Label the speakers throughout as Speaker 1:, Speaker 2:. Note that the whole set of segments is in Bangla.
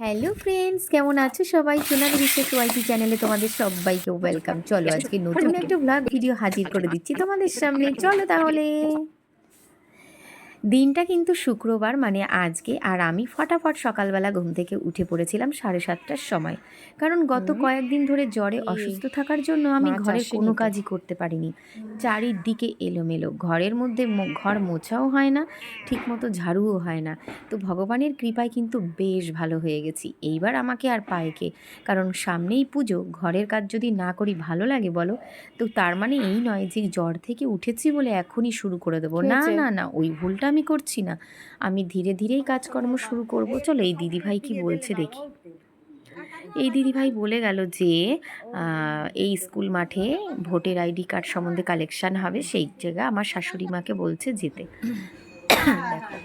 Speaker 1: হ্যালো ফ্রেন্ডস কেমন আছো সবাই? সোনালি বিশেষ ওয়াইটি চ্যানেলে তোমাদের সবাইকে ওয়েলকাম চলো আজকে নতুন একটা ব্লগ ভিডিও হাজির করে দিচ্ছি তোমাদের সামনে। চলো তাহলে। দিনটা কিন্তু শুক্রবার মানে আজকে আর আমি ফটাফট সকালবেলা ঘুম থেকে উঠে পড়েছিলাম সাড়ে সাতটার সময়। কারণ গত কয়েকদিন ধরে জ্বরে অসুস্থ থাকার জন্য আমি
Speaker 2: মাছ
Speaker 1: ঘরে কোনো কাজই করতে পারিনি। চারিদিকে এলোমেলো ঘরের মধ্যে ঘর মোছাও হয় না ঠিকমতো ঝাড়ুও হয় না। তো ভগবানের কৃপায় কিন্তু বেশ ভালো হয়ে গেছি। এইবার আমাকে আর পায়কে কারণ সামনেই পুজো ঘরের কাজ যদি না করি ভালো লাগে বলো? তো তার মানে এই নয় যে জ্বর থেকে উঠেছি বলে এখনই শুরু করে দেবো। না? না না ওই ভুলটা আমি করছি না। আমি ধীরে ধীরেই কাজকর্ম শুরু করব। চলো এই দিদিভাই কি বলছে দেখি। এই দিদিভাই বলে গেল যে এই স্কুল মাঠে ভোটের আইডি কার্ড সম্বন্ধে কালেকশন হবে। সেই জায়গা আমার শাশুড়ি মাকে বলছে যেতে। দেখো।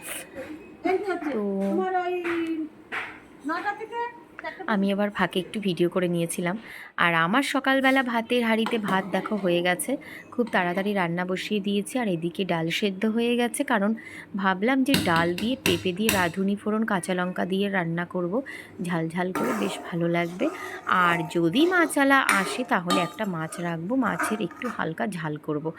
Speaker 1: তো আমি আবার ফাঁকে একটু ভিডিও করে নিয়েছিলাম। আর আমার সকালবেলা ভাতের হাঁড়িতে ভাত দেখো হয়ে গেছে। খুব তাড়াতাড়ি রান্না বসিয়ে দিয়েছি আর এদিকে ডাল সেদ্ধ হয়ে গেছে। কারণ ভাবলাম যে ডাল দিয়ে, পেঁপে দিয়ে, রাঁধুনি ফোড়ন, কাঁচা লঙ্কা দিয়ে রান্না করব। ঝাল ঝাল করে বেশ ভালো লাগবে। আর যদি মাছালা আসে, তাহলে একটা মাছ রাখব। মাছের একটু হালকা ঝাল করব।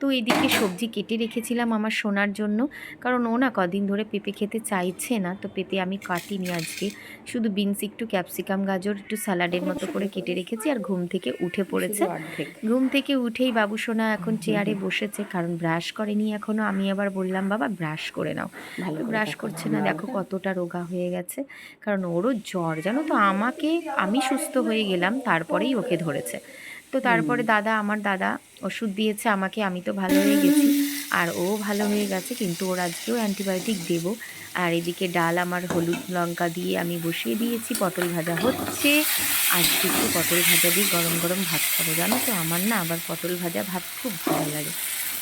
Speaker 1: তো এদিকে সবজি কেটে রেখেছিলাম আমার সোনার জন্য। কারণ ও না কদিন ধরে পেঁপে খেতে চাইছে না। তো পেঁপে আমি কাটিনি আজকে। শুধু বিনস একটু ক্যাপসিকাম গাজর একটু স্যালাডের মতো করে কেটে রেখেছি আর ঘুম থেকে উঠে পড়েছে। ঘুম থেকে উঠেই বাবু সোনা এখন চেয়ারে বসেছে কারণ ব্রাশ করেনি এখনও। আমি আবার বললাম বাবা ব্রাশ করে নাও। ব্রাশ করছে না দেখো কতটা রোগা হয়ে গেছে। কারণ ওরও জ্বর জানো তো আমাকে আমি সুস্থ হয়ে গেলাম তারপরেই ওকে ধরেছে। তো তারপরে দাদা আমার দাদা ওষুধ দিয়েছে আমাকে আমি তো ভালো হয়ে গেছি। আর ও ভালো হয়ে গেছে কিন্তু ওর আজকেও অ্যান্টিবায়োটিক দেবো। আর এদিকে ডাল আমার হলুদ লঙ্কা দিয়ে আমি বসিয়ে দিয়েছি, পটল ভাজা হচ্ছে। আর একটু পটল ভাজা দিয়ে গরম গরম ভাত খাব, জানো তো? আমার না আবার পটল ভাজা ভাত খুব ভালো লাগে।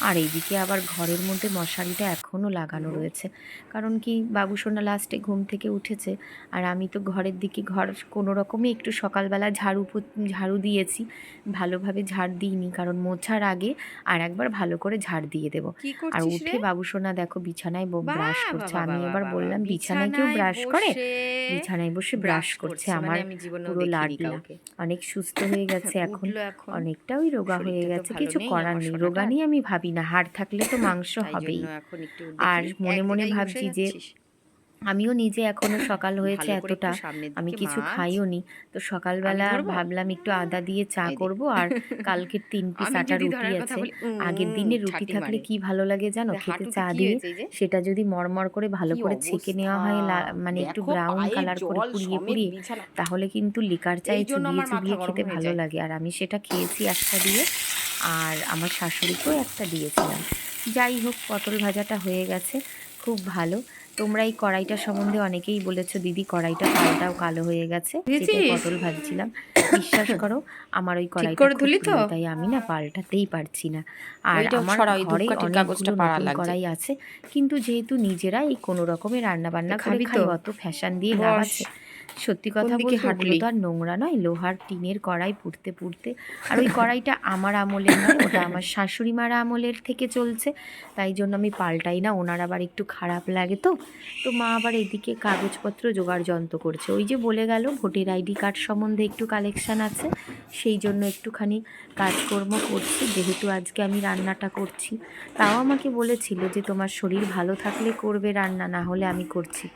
Speaker 1: আর এইদিকে আবার ঘরের মধ্যে মশারিটা এখনও লাগানো রয়েছে। কারণ কি বাবুসোনা লাস্টে ঘুম থেকে উঠেছে আর আমি তো ঘরের দিকে ঘর কোনো রকমে একটু সকালবেলা ঝাড়ু ঝাড়ু দিয়েছি। ভালোভাবে ঝাড় দিইনি কারণ মোছার আগে আর একবার ভালো করে ঝাড় দিয়ে দেবো। আর উঠে বাবুসোনা দেখো বিছানায় ব্রাশ করছে। আমি এবার বললাম বিছানায় কেউ ব্রাশ করে? বিছানায় বসে ব্রাশ করছে
Speaker 2: মানে
Speaker 1: আমার পুরো
Speaker 2: দেখিনি
Speaker 1: লাডলা অনেক সুস্থ হয়ে গেছে এখন।
Speaker 2: উঠল এখন।
Speaker 1: অনেকটা ওই রোগা হয়ে গেছে। কিছু করার নেই। রোগা নিয়ে আমি ভাবি না হাড় থাকলে তো মাংস হবেই। আর মনে মনে ভাবছি যে আমিও নিজে এখনও সকাল হয়েছে এতটা আমি কিছু। খাইও নি। তো সকালবেলা? ভাবলাম একটু আদা দিয়ে চা করব আর কালকের তিন পিস আটা রুটি আছে। আগের দিনে রুটি থাকলে কি ভালো লাগে জানো? খেতে চা দিয়ে? সেটা যদি মরমর করে ভালো করে ছেঁকে নেওয়া হয় মানে একটু ব্রাউন কালার করে পুড়িয়ে পুড়িয়ে তাহলে কিন্তু লিকার
Speaker 2: জন্য
Speaker 1: চুবিয়ে চুবিয়ে খেতে ভালো লাগে। আর আমি সেটা খেয়েছি একটা দিয়ে। আর আমার শাশুড়িকেও একটা দিয়েছিলাম। যাই হোক পটল ভাজাটা হয়ে গেছে। খুব ভালো। তোমরা এই কড়াইটা সম্বন্ধে অনেকেই বলেছ দিদি কড়াইটা পাল্টাও কালো হয়ে গেছে। পটল ভাজছিলাম। বিশ্বাস করো আমার ওই কড়াইটা? তাই আমি না পাল্টাতেই পারছি না। আর আমার ঘরে। কড়াই আছে। কিন্তু যেহেতু নিজেরা এই কোনো রকমের রান্না বান্না করে
Speaker 2: খাবি
Speaker 1: খাই
Speaker 2: তো?
Speaker 1: অত ফ্যাশন দিয়ে লাভ আছে সত্যি কথা বলতে
Speaker 2: হাঁটলি?
Speaker 1: তো আর নোংরা নয় লোহার টিনের কড়াই পুড়তে পুড়তে। আর ওই কড়াইটা আমার আমলের নয় ওটা আমার শাশুড়ি মার আমলের থেকে চলছে। তাই জন্য আমি পাল্টাই না ওনার আবার একটু খারাপ লাগে তো। তো মা আবার এদিকে কাগজপত্র জোগাড় যন্ত্র করছে। ওই যে বলে গেল ভোটের আইডি কার্ড সম্বন্ধে একটু কালেকশান আছে। সেই জন্য একটুখানি কাজকর্ম করছি। যেহেতু আজকে আমি রান্নাটা করছি তাও আমাকে বলেছিল যে তোমার শরীর ভালো থাকলে করবে রান্না না হলে আমি করছি।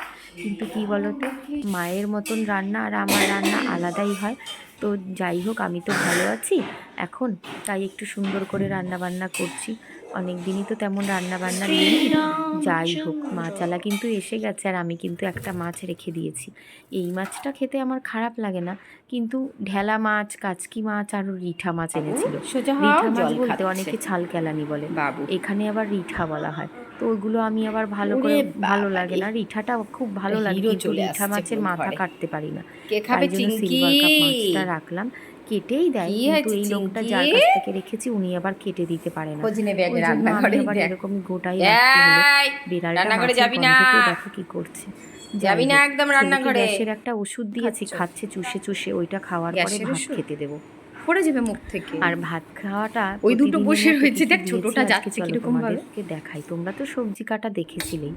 Speaker 1: কিন্তু কি বলতো মায়ের মতন রান্না আর আমার রান্না আলাদাই হয়। তো যাই হোক আমি তো ভালো আছি। এখন তাই একটু সুন্দর করে রান্না বান্না করছি। অনেক দিনই তো তেমন রান্না বান্না নেই যাই হোক মাছালা কিন্তু এসে গেছে আর আমি কিন্তু একটা মাছ রেখে দিয়েছি। এই মাছটা খেতে আমার খারাপ লাগে না কিন্তু ঢেলা মাছ কাচকি মাছ আর রিঠা মাছ এনেছিল।
Speaker 2: সোজা
Speaker 1: রিঠা মাছ বলতে অনেকে ছাল কেলানি বলে। এখানে আবার রিঠা বলা হয়। তো ওইগুলো আমি আবার ভালো করে ভালো লাগে না। রিঠাটা খুব ভালো লাগে কিন্তু রিঠা মাছের মাথা কাটতে পারি না। তাই জন্য সিলভার কাপ মাছটা রাখলাম। কেটেই দেয় কিন্তু এই লোকটা যার কাছ থেকে রেখেছি উনি আবার কেটে দিতে পারে না। ওই জন্য আমি আবার এরকম গোটাই বিড়ালটা
Speaker 2: যাবি না।
Speaker 1: দেখো কি করছে।
Speaker 2: যাবি না একদম রান্নাঘরে।
Speaker 1: গ্যাসের একটা ওষুধ দিয়েছি
Speaker 2: খাচ্ছে।
Speaker 1: চুষে চুষে ওইটা খাওয়ার পরে ভাত খেতে দেবো।
Speaker 2: পড়ে যাবে মুখ থেকে।
Speaker 1: আর ভাত খাওয়াটা
Speaker 2: ওই দুটো বসে রয়েছে, দেখ ছোটটা যাচ্ছে কীরকম ভাবে।
Speaker 1: দেখাই। তোমরা তো সবজি কাটা দেখেছিলেই।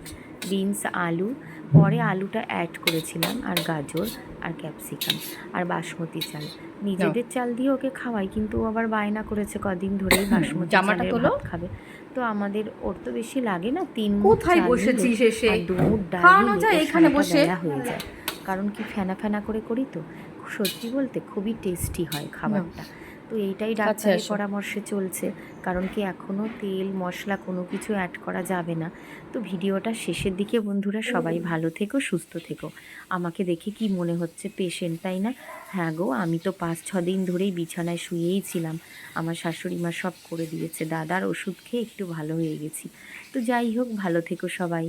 Speaker 1: বিনস আলু পরে আলুটা অ্যাড করেছিলাম আর গাজর আর ক্যাপসিকাম আর বাসমতি চাল। নিজেদের চাল দিয়ে ওকে খাওয়াই কিন্তু ও আবার বায়না করেছে কদিন ধরেই বাসমতি
Speaker 2: জামাটা তোলো।
Speaker 1: খাবে। তো আমাদের ওর তো বেশি লাগে না তিন
Speaker 2: কোথায়
Speaker 1: চাল
Speaker 2: বসেছিস
Speaker 1: দিলে দু মুঠ ডাল
Speaker 2: যায় এখানে বসে?
Speaker 1: হয়ে যায়। কারণ কি ফেনা ফেনা করে করি তো? সত্যি বলতে খুবই টেস্টি হয় খাবারটা। তো এইটাই ডাক্তারের পরামর্শে চলছে। কারণ কি এখনও তেল মশলা কোনো কিছু অ্যাড করা যাবে না। তো ভিডিওটা শেষের দিকে বন্ধুরা সবাই ভালো থেকো সুস্থ থেকো। আমাকে দেখে কি মনে হচ্ছে পেশেন্ট তাই না? হ্যাঁ গো আমি তো পাঁচ ছ দিন ধরেই বিছানায় শুয়েই ছিলাম। আমার শাশুড়ি মা সব করে দিয়েছে। দাদার ওষুধ খেয়ে একটু ভালো হয়ে গেছি। তো যাই হোক ভালো থেকো সবাই।